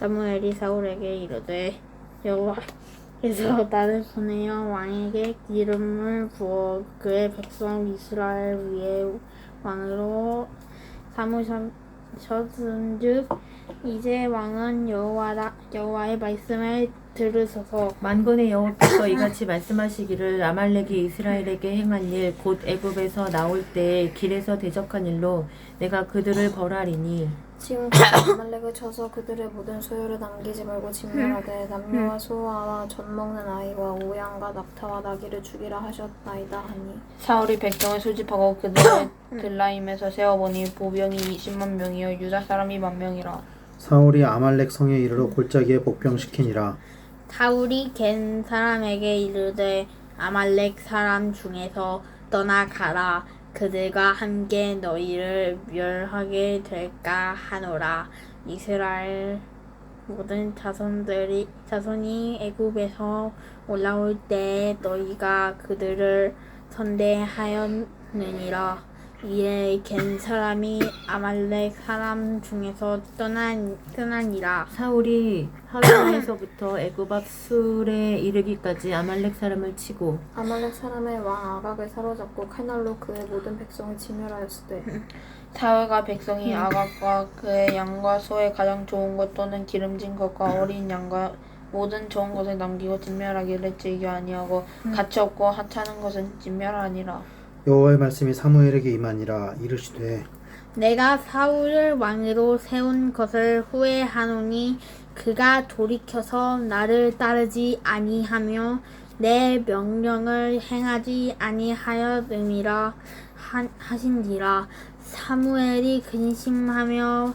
사무엘이 사울에게 이르되 여호와께서 나를 보내어 왕에게 기름을 부어 그의 백성 이스라엘 위에 왕으로 삼으셨은즉 이제 왕은 여호와라 여호와의 말씀을 들으소서. 만군의 여호와께서 이같이 말씀하시기를 아말렉이 이스라엘에게 행한 일 곧 애굽에서 나올 때 길에서 대적한 일로 내가 그들을 벌하리니 지금까지 아말렉을 쳐서 그들의 모든 소유를 남기지 말고 진멸하되 남녀와 소아와 젖 먹는 아이와 오양과 낙타와 나귀를 죽이라 하셨나이다 하니. 사울이 백성을 수집하고 그들을 들라임에서 세어보니 보병이 20만 명이요 유다 사람이 만 명이라. 사울이 아말렉 성에 이르러 골짜기에 복병시키니라. 사울이 겐 사람에게 이르되 아말렉 사람 중에서 떠나가라 그들과 함께 너희를 멸하게 될까 하노라. 이스라엘 모든 자손들이 자손이 애굽에서 올라올 때 너희가 그들을 선대하였느니라 이에 겐 사람이 아말렉 사람 중에서 떠난 떠나니라. 사울이 하वे에서부터 애굽 앞 술에 이르기까지 아말렉 사람을 치고 아말렉 사람의 왕 아각을 사로잡고 칼날로 그의 모든 백성을 진멸하였으되. 사울과 백성이 아각과 그의 양과 소의 가장 좋은 것 또는 기름진 것과 어린 양과 모든 좋은 것을 남기고 진멸하기를 즐겨 아니하고 가치 없고 하찮은 것은 진멸하니라 여호와의 말씀이 사무엘에게 임하니라 이르시되 내가 사울을 왕으로 세운 것을 후회하노니 그가 돌이켜서 나를 따르지 아니하며 내 명령을 행하지 아니하였음이라 하- 하신지라. 사무엘이 근심하며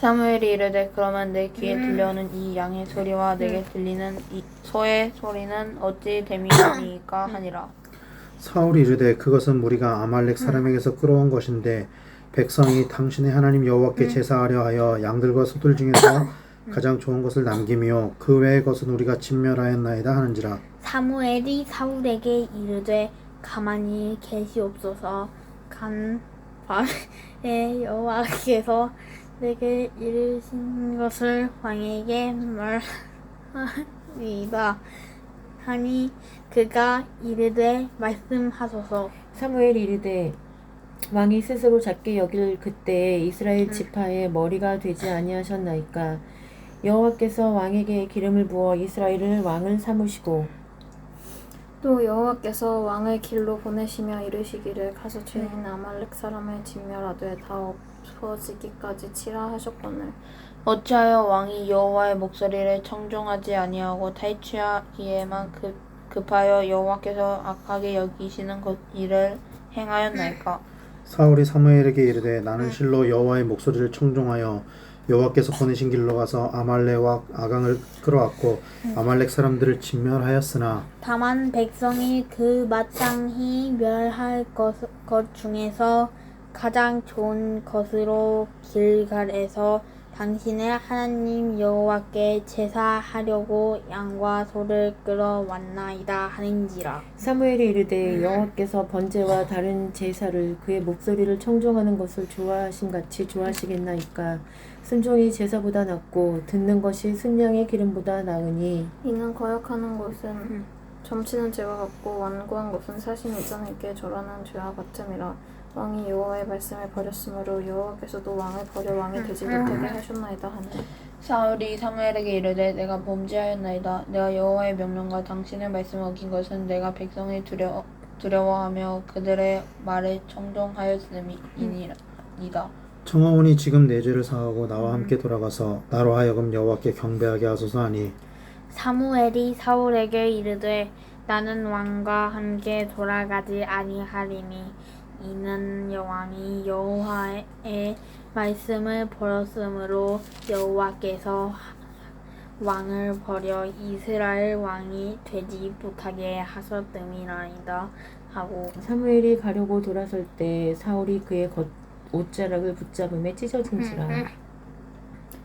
사무엘이 이르되 그러면 내 귀에 들려오는 이 양의 소리와 내게 들리는 이 소의 소리는 어찌 됨이니까 하니라. 사울이 이르되 그것은 무리가 아말렉 사람에게서 끌어온 것인데 백성이 당신의 하나님 여호와께 제사하려 하여 양들과 소들 중에서 가장 좋은 것을 남기며 그 외의 것은 우리가 진멸하였나이다 하는지라. 사무엘이 사울에게 이르되 가만히 계시옵소서. 간 밤에 여호와께서 내게 이르신 것을 왕에게 말하리이다 하니 그가 이르되 말씀하소서. 사무엘이 이르되 왕이 스스로 작게 여길 그때 이스라엘 지파의 머리가 되지 아니하셨나이까? 여호와께서 왕에게 기름을 부어 이스라엘을 왕을 삼으시고 또 여호와께서 왕을 길로 보내시며 이르시기를 가서 죄인 아말렉 사람을 진멸하되 다 없어지기까지 치라 하셨거늘. 어찌하여 왕이 여호와의 목소리를 청종하지 아니하고 탈취하기에만 급, 급하여 여호와께서 악하게 여기시는 것 일을 행하였나이까? 사울이 사무엘에게 이르되 나는 실로 여호와의 목소리를 청종하여 여호와께서 보내신 길로 가서 아말렉과 아강을 끌어왔고 아말렉 사람들을 진멸하였으나 다만 백성이 그 마땅히 멸할 것, 것 중에서 가장 좋은 것으로 길갈에서 당신의 하나님 여호와께 제사하려고 양과 소를 끌어왔나이다 하는지라. 사무엘이 이르되 여호와께서 번제와 다른 제사를 그의 목소리를 청종하는 것을 좋아하신 같이 좋아하시겠나이까? 순종이 제사보다 낫고 듣는 것이 순양의 기름보다 나으니. 이는 거역하는 것은 점치는 죄와 같고 완고한 것은 사심이 있자님께 절하는 죄와 같음이라 왕이 여호와의 말씀을 버렸으므로 여호와께서도 왕을 버려 왕이 되지 못하게 하셨나이다 하니 사울이 사무엘에게 이르되 내가 범죄하였나이다. 내가 여호와의 명령과 당신의 말씀을 어긴 것은 내가 백성을 두려, 두려워하며 그들의 말을 청종하였음이니이다 청하오니 지금 내 죄를 사하고 나와 함께 돌아가서 나로 하여금 여호와께 경배하게 하소서 하니. 사무엘이 사울에게 이르되 나는 왕과 함께 돌아가지 아니하리니 이는 왕이 여호와의 말씀을 버렸으므로 여호와께서 왕을 버려 이스라엘 왕이 되지 못하게 하셨음이라이다 하고 사무엘이 가려고 돌아설 때 사울이 그의 겉 옷자락을 붙잡음에 찢어진지라.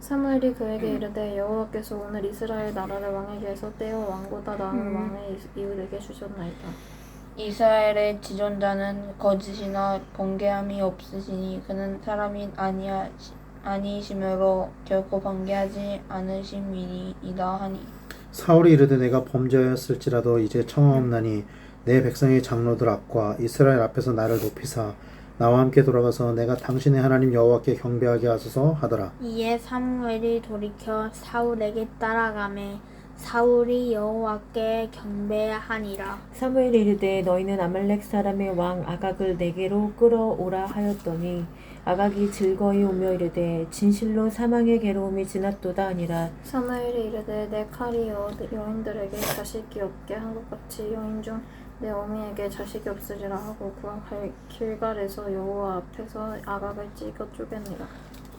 사무엘이 그에게 이르되 여호와께서 오늘 이스라엘 나라를 왕에게서 떼어 왕보다 나은 왕의 이웃에게 주셨나이다. 이스라엘의 지존자는 거짓이나 번개함이 없으시니 그는 사람이 아니하, 아니심으로 결코 번개하지 않으심이니이다 하니 사울이 이르되 내가 범죄하였을지라도 이제 청하옵나니 내 백성의 장로들 앞과 이스라엘 앞에서 나를 높이사 나와 함께 돌아가서 내가 당신의 하나님 여호와께 경배하게 하소서 하더라. 이에 사무엘이 돌이켜 사울에게 따라가매 사울이 여호와께 경배하니라 사무엘이 이르되 너희는 아말렉 사람의 왕 아각을 내게로 끌어오라 하였더니 아각이 즐거이 오며 이르되 진실로 사망의 괴로움이 지났도다 아니라 사무엘이 이르되 내 칼이 여, 여인들에게 자식이 없게 한 것 같이 여인 중 내 어미에게 자식이 없으리라 하고 그 길갈에서 여호와 앞에서 아각을 찍어 쪼개니라.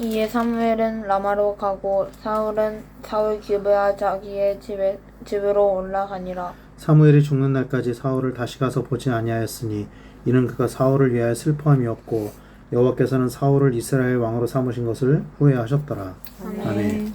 이에 사무엘은 라마로 가고 사울은 사울 기브야 자기의 집에 집으로 올라가니라 사무엘이 죽는 날까지 사울을 다시 가서 보지 아니하였으니 이는 그가 사울을 위하여 슬퍼함이었고 여호와께서는 사울을 이스라엘 왕으로 삼으신 것을 후회하셨더라. 아멘.